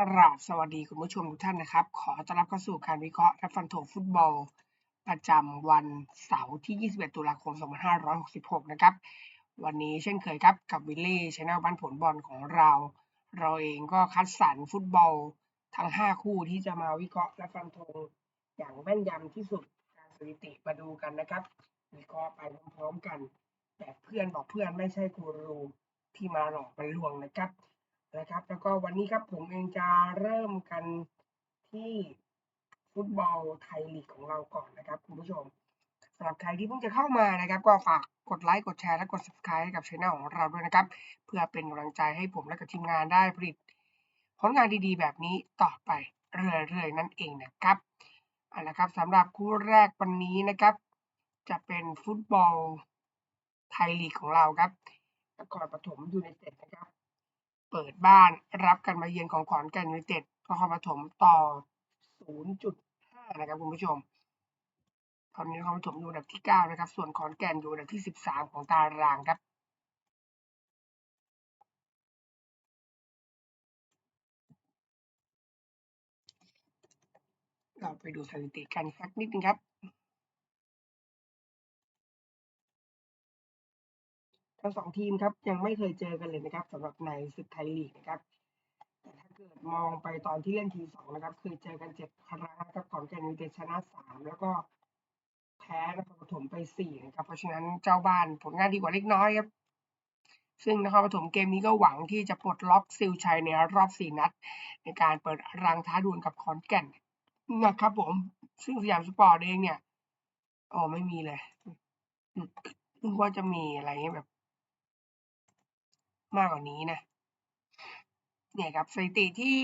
กราบสวัสดีคุณผู้ชมทุกท่านนะครับ ขอต้อนรับเข้าสู่การวิเคราะห์และฟันธงฟุตบอล ประจำวันเสาร์ที่ 21 ตุลาคม 2566 นะครับ วันนี้เช่นเคยครับกับวิลลี่ชแนลบ้านผลบอลของเรา เราเองก็คัดสรรฟุตบอลทั้ง 5 คู่ที่จะมาวิเคราะห์และฟันธงอย่างแม่นยำที่สุดการสถิติมาดูกันนะครับ วิเคราะห์ไปพร้อมๆกันแบบเพื่อนบอกเพื่อนไม่ใช่กูรูที่มาหลอกมาลวงนะครับ นะครับ แล้วก็วันนี้ครับผมเองจะเริ่มกันที่ฟุตบอลไทยลีกของเราก่อนนะครับคุณผู้ชมสำหรับใครที่เพิ่งจะเข้ามานะครับ ก็ฝากกดไลค์กดแชร์และกด subscribe ให้กับช่องของเราด้วยนะครับ เพื่อเป็นกำลังใจให้ผมและกับทีมงานได้ผลิตผลงานดีๆ แบบนี้ต่อไปเรื่อยๆนั่นเองนะครับเอาละครับสำหรับคู่แรกวันนี้นะครับ จะเป็นฟุตบอลไทยลีกของเราครับนครปฐมยูไนเต็ดนะครับ เปิดบ้านรับกันมาเยือนของขอนแก่นยูไนเต็ดนครปฐมต่อ 0.5 นะครับคุณผู้ชม ตอนนี้นครปฐมอยู่อันดับที่ 9 นะครับ ส่วนขอนแก่นอยู่อันดับที่ 13 ของตารางครับเราไปดูสถิติกันสักนิดนึงครับ ทั้งสองทีมครับยังไม่เคยเจอกันเลยนะครับสำหรับในศึกไทยลีกนะครับแต่ถ้าเกิดมองไปตอนที่เล่นทีสองนะครับเคยเจอกันเจ็ดครั้งครับขอนแก่นยูเต็ดชนะสามแล้วก็แพ้นครปฐมไปสี่นะครับเพราะฉะนั้นเจ้าบ้านผลงานดีกว่าเล็กน้อยครับซึ่งนครปฐมเกมนี้ก็หวังที่จะปลดล็อกซิลชัยในรอบสี่นัด ในการเปิดรังท้าดวลกับขอนแก่นนะครับผมซึ่งสยามสปอร์ตเองเนี่ยอ๋อไม่มีเลยนึกว่าจะมีอะไรแบบ มากกว่านี้นะ เนี่ยครับสถิติที่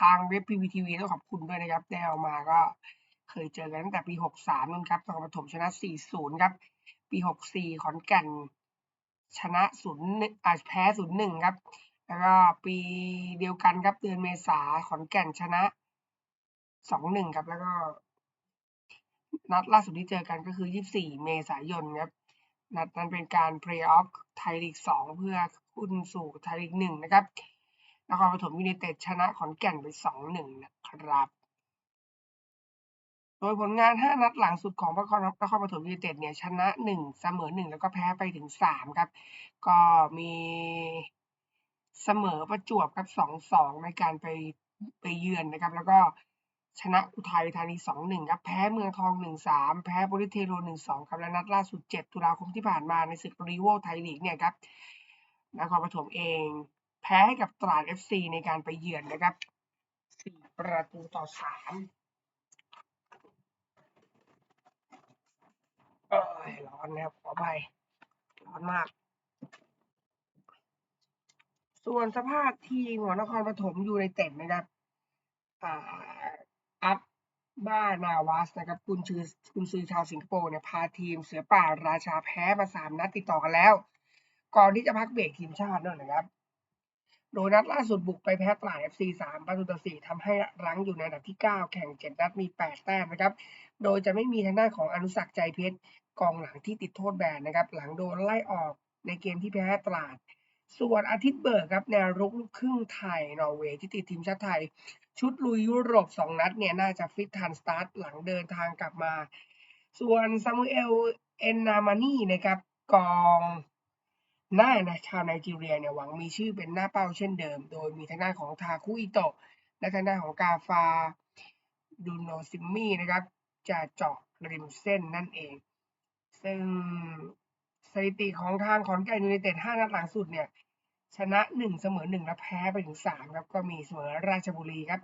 ทางเว็บ PPTV ต้องขอบคุณด้วยนะครับ ได้เอามาก็เคยเจอกันตั้งแต่ปี 63นู่นครับนครปฐมชนะ 4-0 ครับ ปี 64 ขอนแก่นชนะ0อ่าแพ้0-1 ครับ แล้วก็ปีเดียวกันครับเดือนเมษาขอนแก่นชนะ 2-1 ครับ แล้วก็นัดล่าสุดที่เจอกันก็คือ 24 เมษายนครับ นัดนั้นเป็นการเพลย์ออฟไทยลีก2เพื่อขึ้นสู่ไทยลีก1นะครับนครปฐมยูไนเต็ดชนะขอนแก่นไป2-1นะครับ โดยผลงาน 5 นัดหลังสุดของนครนครปฐมยูไนเต็ดเนี่ยชนะ 1 เสมอ 1 แล้วก็แพ้ไปถึง 3 ครับ ก็มีเสมอประจวบครับ 2-2 ในการไปไปเยือนนะครับ แล้วก็ ชนะอุทัยธานี 2-1 ครับ แพ้เมืองทอง 1-3 แพ้บริเทโร 1-2 ครับ และนัดล่าสุด 7 ตุลาคมที่ผ่านมาในศึกรีโวไทยลีกเนี่ยครับนครปฐมเอง แพ้ให้กับตราด FC ในการไปเยือนนะครับ 4 ประตูต่อ 3 เออร้อนนะครับ ขอไปร้อนมาก ส่วนสภาพทีมของนครปฐมอยู่ในเต็ดนะครับ อ่า อัพบ้านาวาสนะครับคุณชื่อคุณซื้อชาวสิงคโปร์เนี่ยพาทีมเสือป่าราชาแพ้มาสามนัดติดต่อกันแล้ว ก่อนที่จะพักเบรกทีมชาตินั่นนะครับโดยนัดล่าสุดบุกไปแพ้ตราด FC 3ประตูต่อ4ทำให้รั้งอยู่ในอันดับที่ 9 แข่ง 7 นัดมี 8 แต้มนะครับ โดยจะไม่มีทางด้าของอนุสักใจเพชรกองหลังที่ติดโทษแบนนะครับ หลังโดนไล่ออกในเกมที่แพ้ตราด ส่วนอาทิตย์เบิร์กครับแนวรุกลูกครึ่งไทยนอร์เวย์ที่ติดทีมชาติไทย ชุดลุยยุโรป 2 นัดเนี่ยน่าจะฟิตทันสตาร์ทหลังเดินทางกลับมา ส่วนซามูเอลเอนนามานีนะครับกองหน้านะชาวไนจีเรียเนี่ยหวังมีชื่อเป็นหน้าเป้าเช่นเดิม โดยมีทางด้านของทาคุอิโตะและทางด้านของกาฟาดูโนซิมมี่นะครับจะเจาะริมเส้นนั่นเอง ซึ่งสถิติของทางขอนแก่นยูไนเต็ด5นัดหลังสุดเนี่ย ชนะ 1 เสมอ1และแพ้ไปถึง 3 ครับ ก็มีเสมอราชบุรีครับ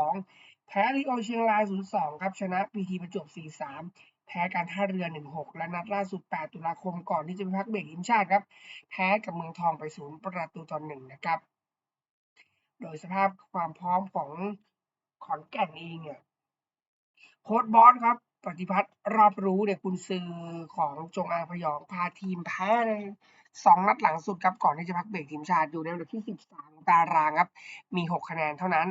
2-2 แพ้ลิโอเชียงราย 0-2 ครับ ชนะพีทีประจวบ 4-3 แพ้การท่าเรือ 1-6 และนัดล่าสุด 8 ตุลาคมก่อนที่จะไปพักเบรกทีมชาติครับ แพ้กับเมืองทองไป 0 ประตูต่อ1นะครับ โดยสภาพความพร้อมของขอนแก่นเองเนี่ยโค้ดบอสครับปฏิพัฒน์รอบรู้เนี่ยคุณซือของจงอางพยองพาทีมแพ้ใน สองนัดหลังสุดครับก่อนที่จะพักเบรกทีมชาติอยู่ในอันดับที่ 13ของตารางครับ มี 6 คะแนนเท่านั้น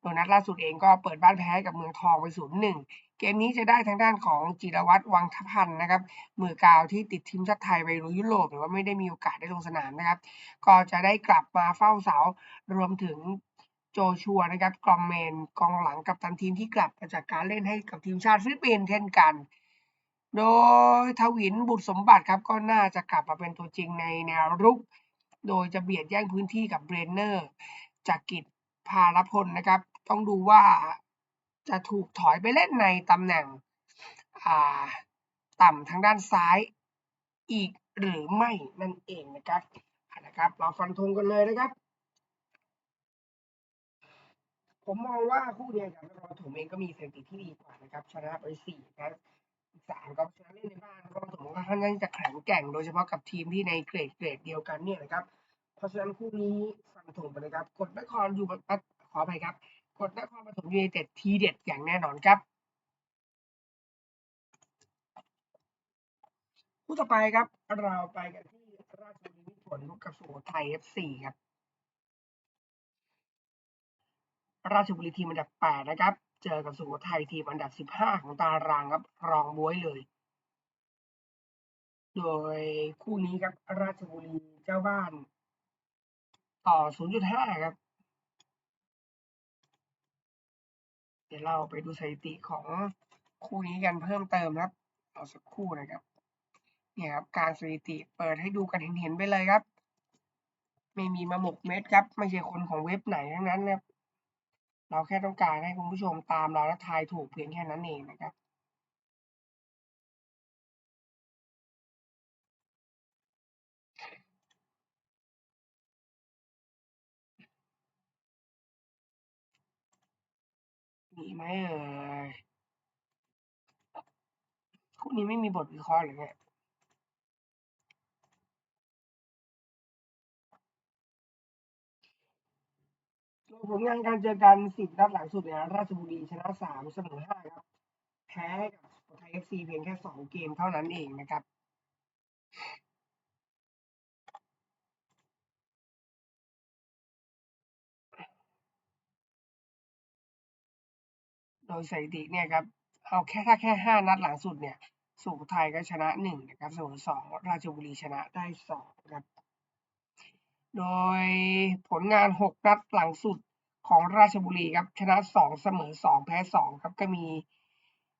โดยนัดล่าสุดเองก็เปิดบ้านแพ้กับเมืองทองไป0-1เกมนี้จะได้ทางด้านของจิรวัตรวังทพันธ์นะครับ มือกาวที่ติดทีมชาติไทยไปลุยยุโรปหรือว่าไม่ได้มีโอกาสได้ลงสนามนะครับ ก็จะได้กลับมาเฝ้าเสารวมถึงโจชัวนะครับกองเมนกองหลังกับตันทีมที่กลับมาจากการเล่นให้กับทีมชาติฟิลิปปินส์เช่นกัน โดยทวินบุตรสมบัติครับก็น่าจะกลับมาเป็นตัวจริงในแนวรุก โดยจะเบียดแย่งพื้นที่กับเบรนเนอร์ จากกิจพาลพลนะครับ ต้องดูว่าจะถูกถอยไปเล่นในตำแหน่งต่ำทางด้านซ้ายอีกหรือไม่นั่นเองนะครับนะครับเราฟันธงกันเลยนะครับ ผมมองว่าคู่เดียวกับนครปฐมเองก็มีสถิติที่ดีกว่านะครับ ชนะไปสี่นะ สามก็ชนะเล่นในบ้านนครปฐมก็ค่อนข้างจะแข็งแกร่ง โดยเฉพาะกับทีมที่ในเกรดเกรดเดียวกันเนี่ยนะครับ เพราะฉะนั้นคู่นี้ฟันธงไปเลยครับกดนครอยู่ขออภัยครับกดนครปฐมยูไนเต็ดทีเด็ดอย่างแน่นอนครับคู่ต่อไปครับ เราไปกันที่ราชบุรีผลพบกับสุโขทัย FC ครับ ราชบุรีทีมอันดับ8นะครับ เจอกับสุโขทัยทีมอันดับ 15 ของตารางครับรองบวยเลย โดยคู่นี้ครับราชบุรีเจ้าบ้าน ต่อ 0.5 ครับ เดี๋ยวเราไปดูสถิติของคู่นี้กันเพิ่มเติมครับเอาสักคู่นะครับเนี่ยครับการสถิติเปิดให้ดูกันเห็นๆไปเลยครับ ไม่มีมาหมกเม็ดครับ ไม่ใช่คนของเว็บไหนทั้งนั้นนะครับ เราแค่ต้องการให้คุณผู้ชมตามเราและทายถูกเพียงแค่นั้นเองนะครับมีไหมเอ่ยคู่นี้ไม่มีบทวิเคราะห์หรือไง ผลงานการเจอกันสิบนัดหลังสุดเนี่ยราชบุรีชนะสามเสมอห้าครับ แพ้กับไทยเอฟซีเพียงแค่สองเกมเท่านั้นเองนะครับโดยสถิติเนี่ยครับ เอาแค่ถ้าแค่ห้านัดหลังสุดเนี่ย สุโขทัยก็ชนะหนึ่งนะครับสมอสองราชบุรีชนะได้สองครับ โดยผลงานหกนัดหลังสุด ของราชบุรีครับชนะสองเสมอสองแพ้สองครับก็มี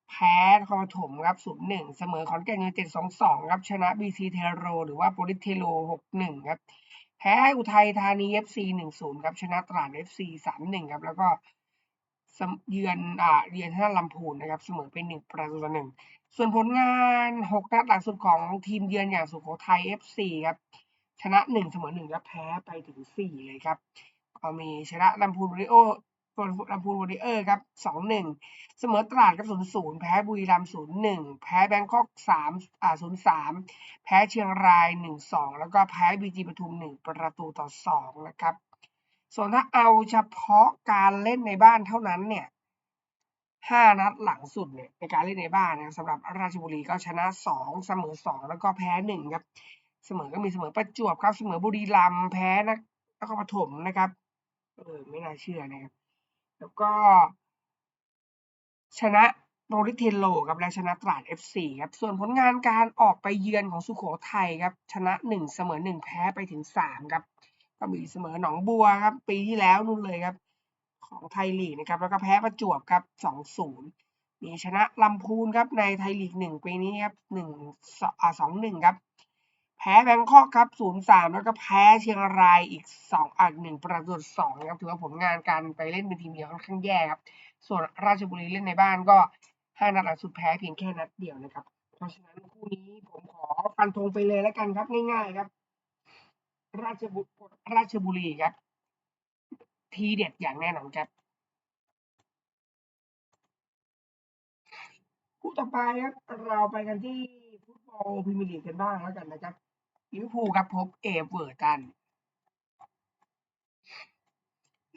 แพ้คอถมครับศูนย์หนึ่งเสมอขอนแก่นยูเต็ดสองสองครับชนะบีซีเทโร หรือว่าโปริเทโรหกหนึ่งครับแพ้อุทัยธานีเอฟซีหนึ่งศูนย์ครับชนะตราดเอฟซีสามหนึ่งครับแล้วก็เยือนอ่าเยือนท่าลำพูนนะครับเสมอเป็นหนึ่งประตูต่อหนึ่งส่วนผลงานหกนัดหลังสุดของทีมเยือนอย่างสุโขทัยเอฟซีครับชนะหนึ่งเสมอหนึ่งและแพ้ไปถึงสี่เลยครับ ก็มีชนะลำพูนวอริโอลำพูนวอริเออร์ครับสองหนึ่งเสมอตราดครับศูนย์ศูนย์แพ้บุรีรัมย์ศูนย์หนึ่งแพ้แบงคอกสามอ่าศูนย์สามแพ้เชียงรายหนึ่งสองแล้วก็แพ้บีจีปทุมหนึ่งประตูต่อสองนะครับ ส่วนถ้าเอาเฉพาะการเล่นในบ้านเท่านั้นเนี่ยห้านัดหลังสุดเนี่ยในการเล่นในบ้านนะสำหรับราชบุรีก็ชนะสองเสมอสองแล้วก็แพ้หนึ่งครับ เสมอก็มีเสมอประจวบครับเสมอบุรีรัมย์แพ้นักนครปฐมนะครับ เออไม่น่าเชื่อนะครับ แล้วก็ ชนะโรลิเทนโลครับและชนะตราด FC ครับ ส่วนผลงานการออกไปเยือนของสุโขทัยครับ ชนะหนึ่งเสมอหนึ่งแพ้ไปถึงสามครับ ก็มีเสมอหนองบัวครับ ปีที่แล้วนู่นเลยครับ ของไทยลีกนะครับ แล้วก็แพ้ประจวบครับสองศูนย์มีชนะลำพูนครับในไทยลีกหนึ่งปีนี้ครับหนึ่งสองหนึ่งครับ พ้แบงคอกครับศูนย์สามแล้วก็แพ้เชียงรายอีกสองอันหนึ่งประตูสองครับ ถือว่าผลงานการไปเล่นเป็นทีมเดียวค่อนข้างแย่ครับ ส่วนราชบุรีเล่นในบ้านก็ห้านัดหลังสุดแพ้เพียงแค่นัดเดียวนะครับ เพราะฉะนั้นคู่นี้ผมขอฟันธงไปเลยแล้วกันครับง่ายๆครับ ราชบุราชบุรีครับ ทีเด็ดอย่างแน่นอนครับคู่ต่อไปครับเราไปกันที่ฟุตบอลพรีเมียร์ลีกกันบ้างแล้วกันนะครับ พูลครับพบเอเวอร์ตัน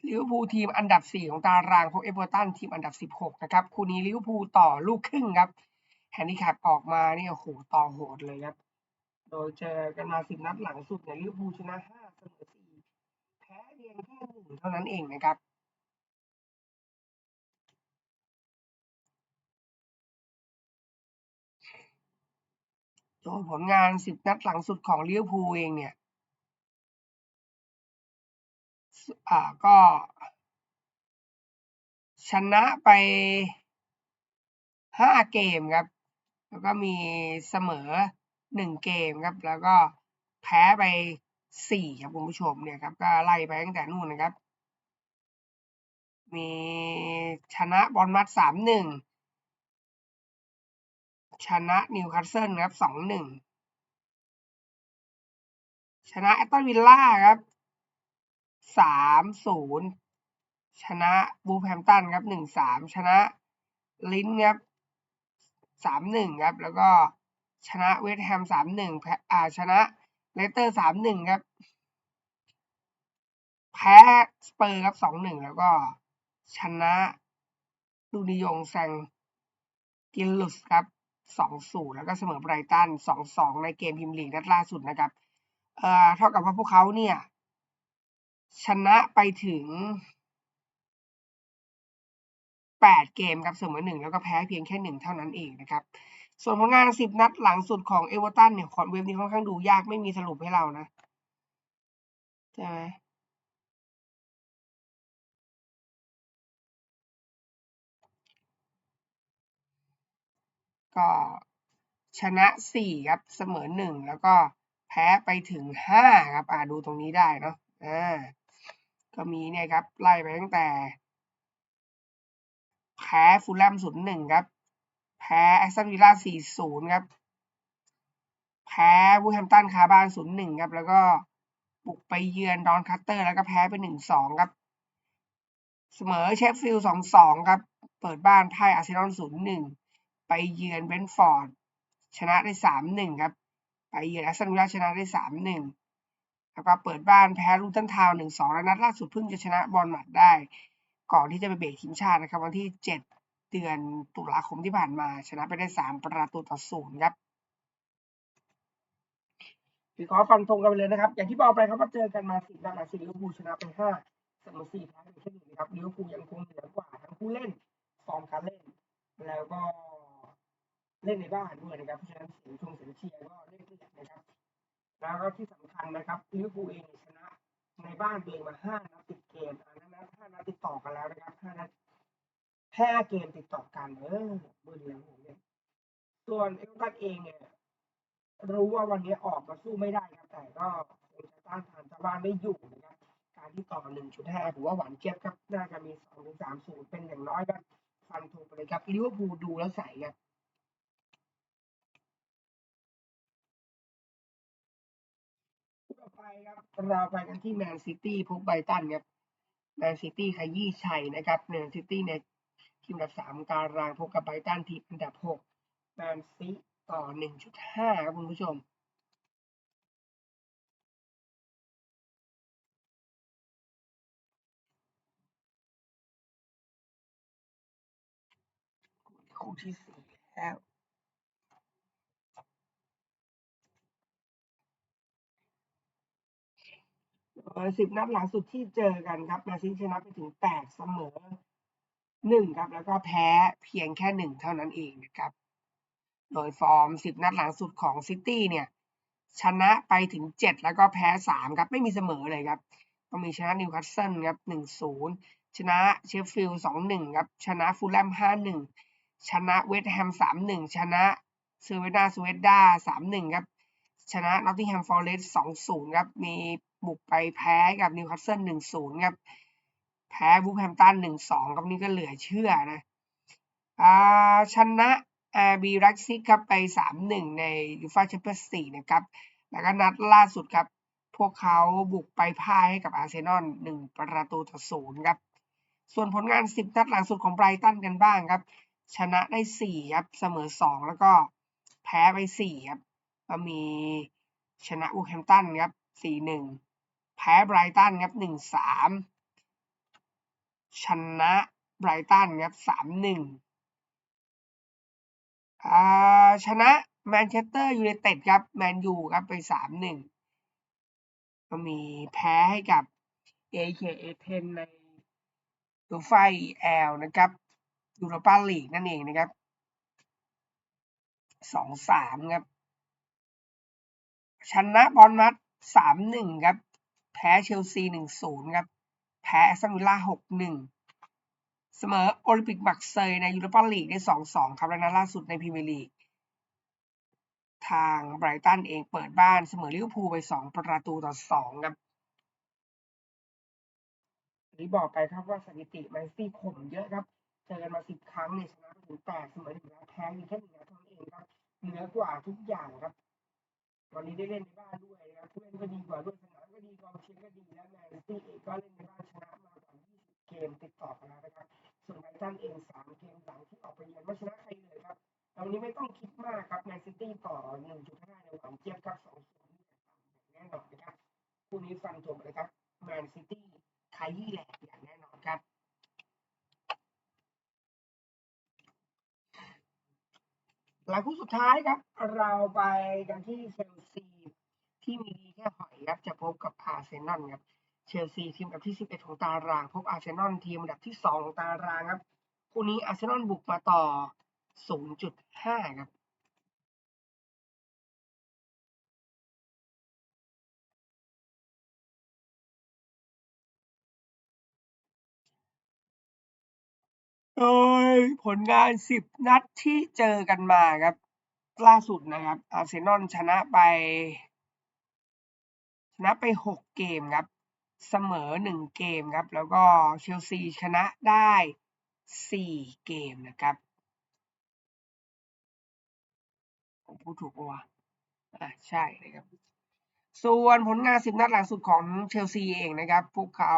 ลิเวอร์พูลทีมอันดับ 4 ของตารางพบเอเวอร์ตันทีมอันดับ 16 นะครับ คู่นี้ลิเวอร์พูลต่อลูกครึ่งครับแฮนดิแคปออกมาเนี่ยโอ้โหต่อโหดเลยครับ โดยเจอกันมาสิบนัดหลังสุดเนี่ยลิเวอร์พูลชนะ5เสมอ4แพ้เพียงแค่หนึ่งเท่านั้นเองนะครับ โดยผลงานสิบนัดหลังสุดของลิเวอร์พูลเองเนี่ยอ่าก็ ชนะไปห้าเกมครับ แล้วก็มีเสมอหนึ่งเกมครับ แล้วก็แพ้ไปสี่ครับคุณผู้ชมเนี่ยครับ ก็ไล่ไปตั้งแต่นู่นนะครับ มีชนะบอลมัดสามหนึ่ง ชนะนิวคาสเซิลครับสองหนึ่งชนะแอตตันวิลล่าครับสามศูนย์ชนะบูแฮมตันครับหนึ่งสามชนะลินครับสามหนึ่งครับ แล้วก็ชนะเวสต์แฮมสามหนึ่งแพ้อ่าชนะเลสเตอร์สามหนึ่งครับ แพ้สเปอร์ครับสองหนึ่งแล้วก็ชนะลูนิยงแซงกิลลุสครับ สองศูนย์แล้วก็เสมอไบรตันสองสองในเกมพิมลีกนัดล่าสุดนะครับเอ่อเท่ากับว่าพวกเขาเนี่ย ชนะไปถึงแปดเกมครับเสมอหนึ่งแล้วก็แพ้เพียงแค่หนึ่งเท่านั้นเองนะครับ ส่วนผลงานสิบนัดหลังสุดของเอเวอร์ตันเนี่ยคอนเว็บนี้ค่อนข้างดูยากไม่มีสรุปให้เรานะใช่ไหม ก็ชนะสี่ครับ เสมอหนึ่งแล้วก็แพ้ไปถึงห้าครับ อ่าดูตรงนี้ได้เนาะอ่าก็มีเนี่ยครับ ไล่ไปตั้งแต่ แพ้ฟูลแลมศูนย์หนึ่งครับ แพ้แอสตันวิลล่าสี่ศูนย์ครับ แพ้วูแฮมตันคาบ้านศูนย์หนึ่งครับ แล้วก็บุกไปเยือนดอนคัตเตอร์ แล้วก็แพ้ไปหนึ่งสองครับ เสมอเชฟฟิลด์สองสองครับ เปิดบ้านพ่อาร์เซนอลศูนย์หนึ่ง ไปเยือนเบนฟอร์ดชนะได้สามหนึ่งครับ ไปเยือนแอสตันวิลล่าชนะได้สามหนึ่งแล้วก็เปิดบ้านแพ้ลูตันทาวหนึ่งสองและนัดล่าสุดเพิ่งจะชนะบอลหมัดได้ ก่อนที่จะไปเบรกทีมชาตินะครับวันที่เจ็ดเดือนตุลาคมที่ผ่านมา ชนะไปได้สามประตูต่อศูนย์ครับวิเคราะห์ฟันธงกันไปเลยนะครับ อย่างที่บอกไปครับว่าเจอกันมาสิบนัดหลังสุดลิเวอร์พูลชนะไปห้าเสมอสี่แพ้ไปแค่หนึ่งนะครับลิเวอร์พูลยังคงเหนือกว่าทั้งผู้เล่นฟอร์มการเล่น แล้วก็ เล่นในบ้านด้วยนะครับเพราะฉะนั้นเสียงชงเสียงเชียร์ก็เล่นเลือดนะครับ แล้วก็ที่สำคัญนะครับลิเวอร์พูลเองชนะในบ้านเองมาห้านัดติดเกมอันนั้นห้านัดติดต่อกันแล้วนะครับห้านัดห้าเกมติดต่อกันเออเบอร์เดียวผมเนี่ยส่วนเอลตันเองเนี่ยรู้ว่าวันนี้ออกมาสู้ไม่ได้ครับแต่ก็คงจะต้านทานชาวบ้านไม่อยู่นะครับการที่ต่อหนึ่งจุดห้าถือว่าหวานเจี๊ยบครับน่าจะมีสองถึงสามศูนย์เป็นอย่างน้อยครับฟันธงไปเลยครับลิเวอร์พูลดูแล้วใส่ครับ เราไปกันที่แมนซิตี้พบไบตันครับแมนซิตี้ขยี้ชัยนะครับแมนซิตี้ในทีมอันดับสามการางพบกับไบตันทีมอันดับหกแมนซีต่อหนึ่งจุดห้าครับคุณผู้ชมคู่ที่สี่แล้ว สิบนัดหลังสุดที่เจอกันครับแมนซิตี้ชนะไปถึงแปดเสมอหนึ่งครับ แล้วก็แพ้เพียงแค่หนึ่งเท่านั้นเองนะครับ โดยฟอร์มสิบนัดหลังสุดของซิตี้เนี่ย ชนะไปถึงเจ็ดแล้วก็แพ้สามครับ ไม่มีเสมอเลยครับ ก็มีชนะนิวคาสเซิลครับหนึ่งศูนย์ชนะเชฟฟิลด์สองหนึ่งครับ ชนะฟูลแลมห้าหนึ่งชนะเวสต์แฮมสามหนึ่งชนะเซเวนาสเวดดาสามหนึ่งครับ ชนะนอตติงแฮมฟอร์เรสต์สองศูนย์ครับ มี บุกไปแพ้กับนิวคาสเซิลหนึ่งศูนย์ครับ แพ้บูแฮมตันหนึ่งสองครับนี่ก็เหลือเชื่อนะอ่าชนะอาบีรักซิกครับไปสามหนึ่งในยูฟ่าแชมเปี้ยนส์ลีกนะครับ แล้วก็นัดล่าสุดครับ พวกเขาบุกไปพ่ายให้กับอาร์เซนอลหนึ่งประตูต่อศูนย์ครับ ส่วนผลงานสิบนัดหลังสุดของไบรตันกันบ้างครับ ชนะได้สี่ครับ เสมอสองแล้วก็แพ้ไปสี่ครับ ก็มีชนะอูแฮมตันครับสี่หนึ่ง แพ้ไบรตันครับหนึ่งสามชนะไบรตันครับสามหนึ่งอ่าชนะแมนเชสเตอร์ยูไนเต็ดครับแมนยูครับไปสามหนึ่งก็มีแพ้ให้กับ AKA 10ในยูไฟแอลนะครับยูโรปาลีกนั่นเองนะครับสองสามครับ ชนะบอลมัดสามหนึ่งครับ แพ้เชลซีหนึ่งศูนย์ครับ แพ้แอสตันวิลล่าหกหนึ่งเสมอโอลิมปิกบักเซยในยูโรปาลีกได้2-2ครับและนัดล่าสุดในพรีเมียร์ลีก ทางไบรตันเองเปิดบ้านเสมอลิเวอร์พูลไป2ประตูต่อ2ครับที่บอกไปครับว่าสถิติแมนซี่ข่มเยอะครับเจอกันมา10ครั้งเนี่ยชนะถึง8เสมอถึงแล้วแพ้มีแค่หนึ่งนัดเท่านั้นเองครับเหนือกว่าทุกอย่างครับวันนี้ได้เล่นในบ้านด้วยนะครับผู้เล่นก็ดีกว่าด้วยสนาม ดีกองเชียร์ก็ดีและแมนซี่เอก็เล่นในบ้านชนะมากว่า 20 เกมติดต่อกันแล้วนะครับ ส่วนไบรตันเอง 3 เกมหลังที่ออกไปเยือนไม่ชนะใครเลยครับตอนนี้ไม่ต้องคิดมากครับแมนซิตี้ต่อ 1.5ในหวานเจี๊ยบครับ2 0แน่นอนนะครับคู่นี้ฟันธงเลยครับแมนซิตี้ขยี้แหลกอย่างแน่นอนครับหลังคู่สุดท้ายครับ เราไปกันที่เชลซี ที่มีดีแค่หอยครับจะพบกับอาร์เซนอลครับเชลซีทีมอันดับที่ 11 ของตาราง พบอาร์เซนอลทีมอันดับที่ 2 ของตารางครับคู่นี้อาร์เซนอลบุกมาต่อ 0.5 ครับโดยผลงาน 10 นัดที่เจอกันมาครับ ล่าสุดนะครับอาร์เซนอลชนะไป นะไป 6 เกมครับ เสมอ 1 เกมครับ แล้วก็เชลซีชนะได้ 4 เกมนะครับ ผมพูดถูกปะวะอ่าใช่นะครับ ส่วนผลงาน 10 นัดหลังสุดของเชลซีเองนะครับ พวกเขา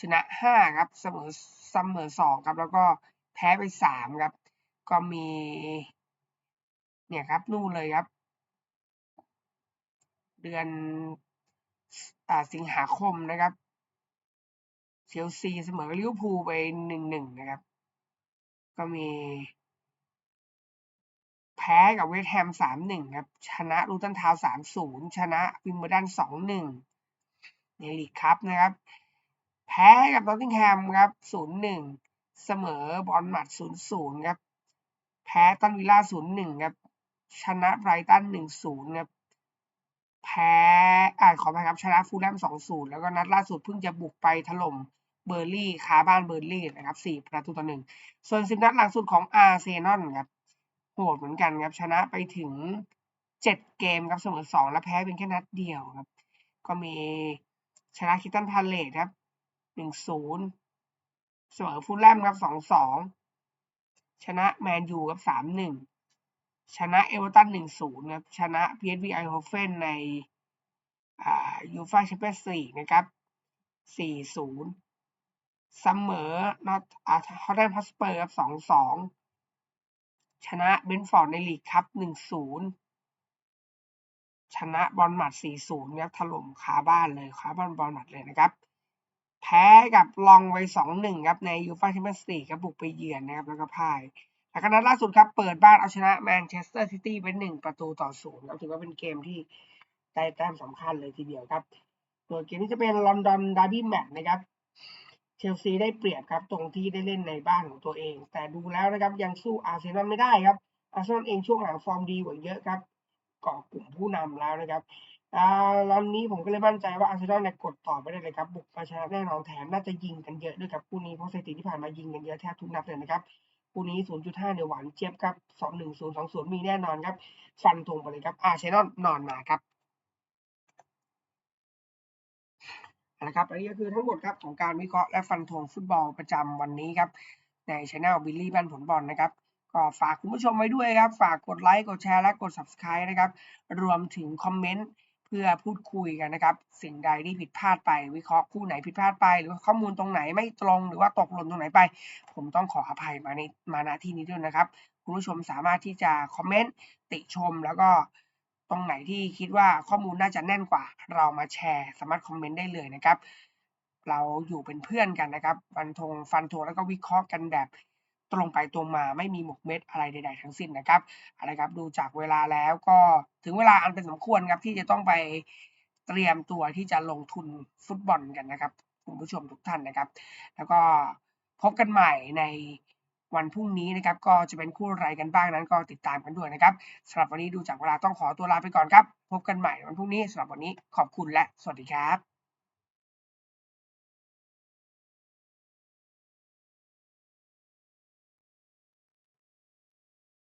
ชนะ 5 ครับ เสมอเสมอ 2 ครับ แล้วก็แพ้ไป 3 ครับ ก็มี เนี่ยครับ นู่นเลยครับ เดือน สิงหาคมนะครับเชลซีเสมอลิเวอร์พูลไป1-1นะครับ ก็มี แพ้กับเวสต์แฮม3-1ครับ ชนะลูตันทาวน์3-0ชนะวิมเบิลดัน2-1ในลีกคัพนะครับ แพ้กับนอตติงแฮมครับ0-1เสมอบอลมัด0-0ครับ แพ้ตันวิลล่า0-1ครับ ชนะไบรตัน1-0ครับ แพ้อ่าขออภัยครับชนะฟูลแลม2-0แล้วก็นัดล่าสุดเพิ่งจะบุกไปถล่มเบอร์ลี่คาบ้านเบอร์ลี่นะครับ4ประตูต่อ1ส่วน10นัดหลังสุดของอาร์เซนอลครับโหดเหมือนกันครับชนะไปถึง7เกมครับเสมอ2และแพ้เป็นแค่นัดเดียวครับ ก็มีชนะคิตันพาเลตครับ1-0เสมอฟูลแลมครับ2-2ชนะแมนยูครับ3-1 ชนะเอเวอร์ตัน1-0ครับชนะ PSV Eindhoven ในอ่ายูฟ่าแชมเปี้ยนส์ลีกนะครับ4-0เสมอนอตอาร์ฮอตแลนด์พัสเปอร์ครับ2-2ชนะเบนฟอร์ดในลีกครับ1-0ชนะบอลหมัด4-0ครับถล่มคาบ้านเลยคาบ้านบอลหมัดเลยนะครับแพ้กับลองไว้2-1ครับในยูฟ่าแชมเปี้ยนส์ลีกครับบุกไปเยือนนะครับแล้วก็พ่าย แล้วก็นัดล่าสุดครับ เปิดบ้านเอาชนะแมนเชสเตอร์ซิตี้เป็น1ประตูต่อ0ครับถือว่าเป็นเกมที่ได้แต้มสำคัญเลยทีเดียวครับโดยเกมนี้จะเป็นลอนดอนดาร์บี้แมตช์นะครับเชลซีได้เปรียบครับตรงที่ได้เล่นในบ้านของตัวเอง แต่ดูแล้วนะครับยังสู้อาร์เซนอลไม่ได้ครับอาร์เซนอลเองช่วงหลังฟอร์มดีกว่าเยอะครับเกาะกลุ่มผู้นำแล้วนะครับอตอนนี้ผมก็เลยมั่นใจว่าอาร์เซนอลเนี่ยกดต่อไม่ได้เลยครับบุกมาชนะแน่นอนแถมน่าจะยิงกันเยอะด้วยครับคู่นี้เพราะสถิติที่ผ่านมายิงกันเยอะแทบทุกนัดเลยนะครับ คู่นี้ 0.5 เนี่ยหวานเจี๊ยบครับ 2-1 0-2-0 มีแน่นอนครับ ฟันธงไปเลยครับอาร์เซนอลนอนมาครับนะครับอันนี้ก็คือทั้งหมดครับของการวิเคราะห์และฟันธงฟุตบอลประจำวันนี้ครับ ในช anel บิลลี่บ้านผลบอลนะครับ ก็ฝากคุณผู้ชมไว้ด้วยครับ ฝากกดไลค์กดแชร์และกด subscribe นะครับ รวมถึงคอมเมนต์ พื่อพูดคุยกันนะครับ สิ่งใดที่ผิดพลาดไป วิเคราะห์คู่ไหนผิดพลาดไป หรือว่าข้อมูลตรงไหนไม่ตรงหรือว่าตกหล่นตรงไหนไป ผมต้องขออภัยมาในมาณที่นี้ด้วยนะครับคุณผู้ชมสามารถที่จะคอมเมนต์ติชมแล้วก็ตรงไหนที่คิดว่าข้อมูลน่าจะแน่นกว่า เรามาแชร์สามารถคอมเมนต์ได้เลยนะครับ เราอยู่เป็นเพื่อนกันนะครับฟันธงฟันธงแล้วก็วิเคราะห์กันแบบ ตรงไปตรงมาไม่มีหมกเม็ดอะไรใด ๆ ทั้งสิ้นนะครับอะไรครับดูจากเวลาแล้วก็ถึงเวลาอันเป็นสมควรครับที่จะต้องไปเตรียมตัวที่จะลงทุนฟุตบอลกันนะครับคุณผู้ชมทุกท่านนะครับ แล้วก็พบกันใหม่ในวันพรุ่งนี้นะครับ ก็จะเป็นคู่อะไรกันบ้างนั้น ก็ติดตามกันด้วยนะครับสำหรับวันนี้ดูจากเวลาต้องขอตัวลาไปก่อนครับ พบกันใหม่วันพรุ่งนี้สำหรับวันนี้ขอบคุณและสวัสดีครับ